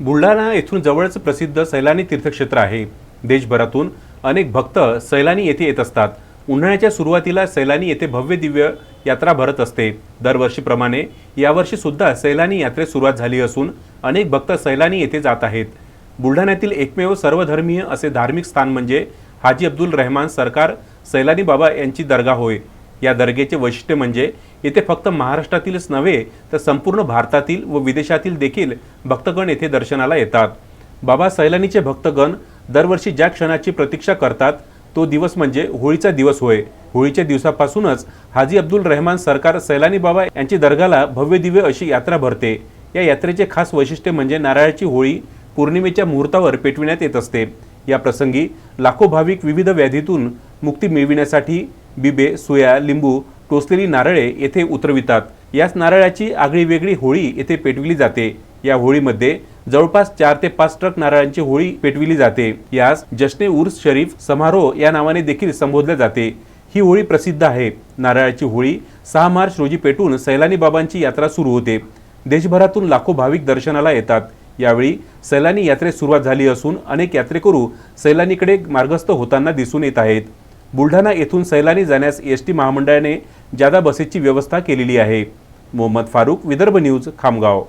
बुलढाणा येथून जवळच प्रसिद्ध सैलानी तीर्थक्षेत्र आहे. देशभरातून अनेक भक्त सैलानी येथे येत असतात. उन्हाळ्याच्या सुरुवातीला सैलानी येथे भव्य दिव्य यात्रा भरत असते. दरवर्षीप्रमाणे यावर्षी सुद्धा सैलानी यात्रेस सुरुवात झाली असून अनेक भक्त सैलानी येथे जात आहेत. बुलढाण्यातील एकमेव सर्वधर्मीय असे धार्मिक स्थान म्हणजे हाजी अब्दुल रहमान सरकार सैलानी बाबा यांची दर्गा होय. या दर्गेचे वैशिष्ट्य म्हणजे येथे फक्त महाराष्ट्रातीलच नव्हे तर संपूर्ण भारतातील व विदेशातील देखील भक्तगण येथे दर्शनाला येतात. बाबा सैलानीचे भक्तगण दरवर्षी ज्या क्षणाची प्रतीक्षा करतात तो दिवस म्हणजे होळीचा दिवस होय. होळीच्या दिवसापासूनच हाजी अब्दुल रहमान सरकार सैलानी बाबा यांची दर्गाला भव्य दिव्य अशी यात्रा भरते. या यात्रेचे खास वैशिष्ट्य म्हणजे नारळाची होळी पौर्णिमेच्या मुहूर्तावर पेटविण्यात येत असते. या प्रसंगी लाखो भाविक विविध व्याधीतून मुक्ती मिळविण्यासाठी बिबे सुया लिंबू टोचलेली नारळे येथे उतरवितात. याच नारळाची आगळी वेगळी होळी येथे पेटविली जाते. या होळीमध्ये जवळपास चार ते पाच ट्रक नारळांची होळी पेटविली जाते. यास जश्ने उर्स शरीफ समारोह या नावाने देखील संबोधले जाते. ही होळी प्रसिद्ध आहे. नारळाची होळी सहा मार्च रोजी पेटून सैलानी बाबांची यात्रा सुरू होते. देशभरातून लाखो भाविक दर्शनाला येतात. यावेळी सैलानी यात्रेस सुरुवात झाली असून अनेक यात्रेकरू सैलानीकडे मार्गस्थ होताना दिसून येत आहेत. बुलढाणा येथून सैलानी जाण्यास एस टी महामंडळाने जादा बसेसची व्यवस्था केलेली आहे. मोहम्मद फारूक विदर्भ न्यूज खामगाव.